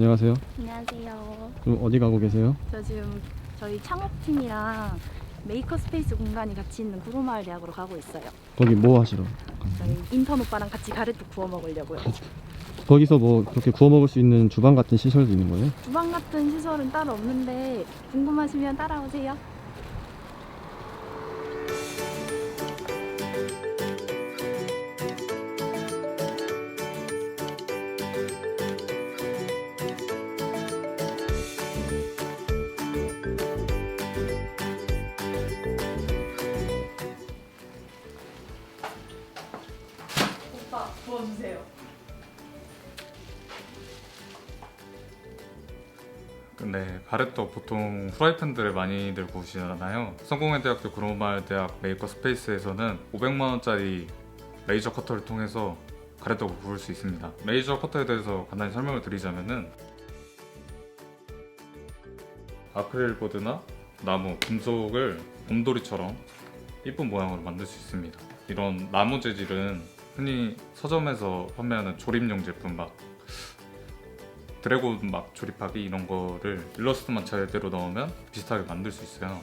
안녕하세요. 안녕하세요. 좀 어디 가고 계세요? 저 지금 저희 창업팀이랑 메이커 스페이스 공간이 같이 있는 구로마을 대학으로 가고 있어요. 거기 뭐 하시러? 저희 인턴 오빠랑 같이 가래떡 구워 먹으려고요. 거기서 뭐 그렇게 구워 먹을 수 있는 주방 같은 시설도 있는 거예요? 주방 같은 시설은 따로 없는데 궁금하시면 따라오세요. 도와주세요. 근데 가래떡 보통 프라이팬들을 많이 들고 오시잖아요. 성공회대학교 그로말 대학 메이커 스페이스에서는 500만 원짜리 레이저 커터를 통해서 가래떡을 구울 수 있습니다. 레이저 커터에 대해서 간단히 설명을 드리자면은 아크릴 보드나 나무, 금속을 곰돌이처럼 이쁜 모양으로 만들 수 있습니다. 이런 나무 재질은 흔히 서점에서 판매하는 조립용 제품 막 드래곤 막 조립하기 이런 거를 일러스트만 제대로 넣으면 비슷하게 만들 수 있어요.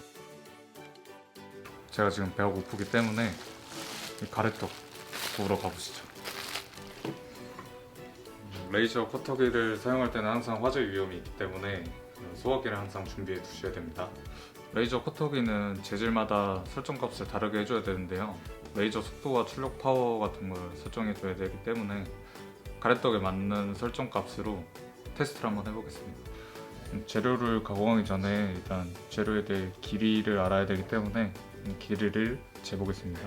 제가 지금 배가 고프기 때문에 이 가래떡 구우러 가보시죠. 레이저 커터기를 사용할 때는 항상 화재 위험이 있기 때문에 소화기를 항상 준비해 두셔야 됩니다. 레이저 커터기는 재질마다 설정값을 다르게 해줘야 되는데요. 레이저 속도와 출력 파워 같은 걸 설정해 줘야 되기 때문에 가래떡에 맞는 설정 값으로 테스트를 한번 해보겠습니다. 음, 재료를 가공하기 전에 일단 재료에 대해 길이를 알아야 되기 때문에 이 길이를 재보겠습니다.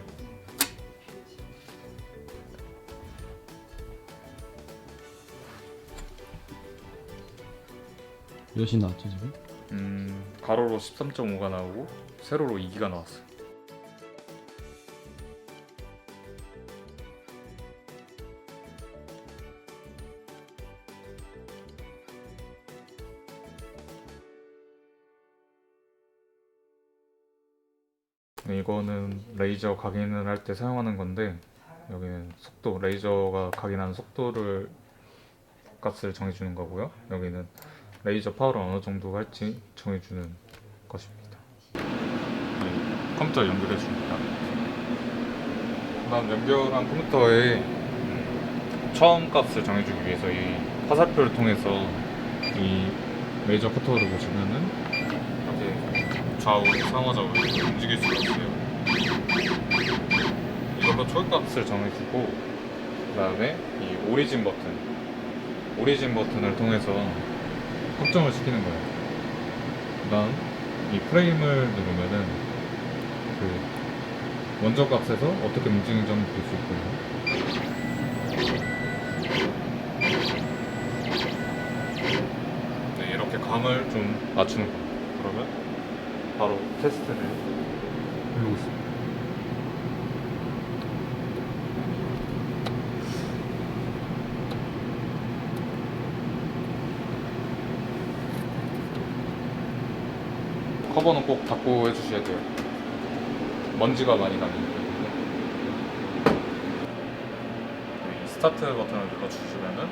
몇이 나왔죠 지금? 음, 가로로 13.5가 나오고 세로로 2기가 나왔어요. 이거는 레이저 각인을 할 때 사용하는 건데 여기는 속도 레이저가 각인하는 속도를 값을 정해주는 거고요. 여기는 레이저 파워를 어느 정도 할지 정해주는 것입니다. 네, 컴퓨터 연결해 줍니다. 그다음 연결한 컴퓨터에 처음 값을 정해주기 위해서 이 화살표를 통해서 이 레이저 커터를 보시면은 좌우 상하좌우 움직일 수가 있어요. 이걸로 초값을 정해주고 그 다음에 이 오리진 버튼 오리진 버튼을 통해서 확정을 시키는 거예요. 그 다음 이 프레임을 누르면은 그 원저 값에서 어떻게 움직이는지 볼 수 있고요. 네, 이렇게 감을 좀 맞추는 거예요. 그러면 바로 테스트를 해보겠습니다. 커버는 꼭 닫고 해주셔야 돼요. 먼지가 많이 나니까. 이 스타트 버튼을 눌러주시면은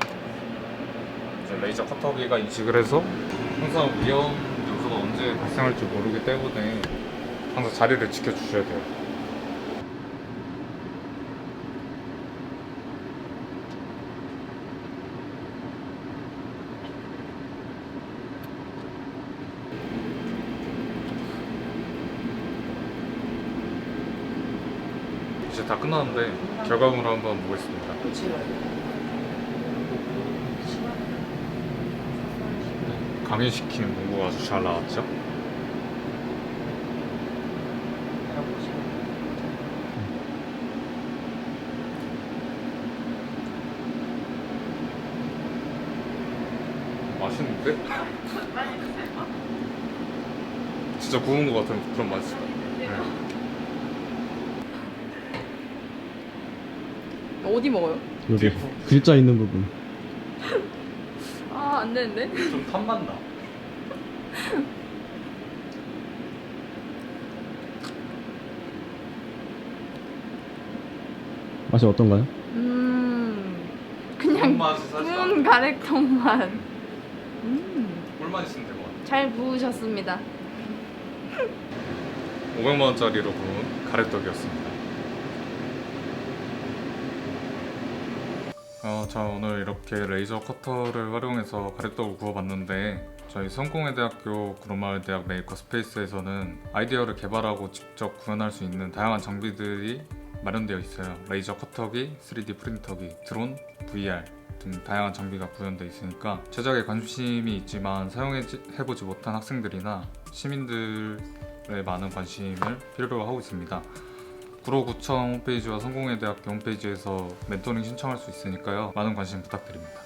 이제 레이저 커터기가 인식을 해서 항상 위험 요소가 언제 발생할지 모르기 때문에 항상 자리를 지켜주셔야 돼요. 이제 다 끝났는데 결과물을 한번 보겠습니다. 강의시킨 문구가 아주 잘 나왔죠? 맛있는데? 진짜 구운 것 같은 그런 맛이죠. 네. 어디 먹어요? 여기 글자 있는 부분. 아, 안 되는데? 좀 나. 맛이 어떤가요? 음, 그냥 맛이 사실 구운 가래떡 맛. 음, 물만 있으면 될 것 같아요. 잘 부으셨습니다. 500만 원짜리로 구운 가래떡이었습니다. 어, 자 오늘 이렇게 레이저 커터를 활용해서 가래떡을 구워봤는데 저희 성공회대학교 구로마을대학 메이커 스페이스에서는 아이디어를 개발하고 직접 구현할 수 있는 다양한 장비들이 마련되어 있어요. 레이저 커터기, 3D 프린터기, 드론, VR 등 다양한 장비가 구현되어 있으니까 제작에 관심이 있지만 사용해보지 못한 학생들이나 시민들의 많은 관심을 필요로 하고 있습니다. 구로구청 홈페이지와 성공회대학교 홈페이지에서 멘토링 신청할 수 있으니까요. 많은 관심 부탁드립니다.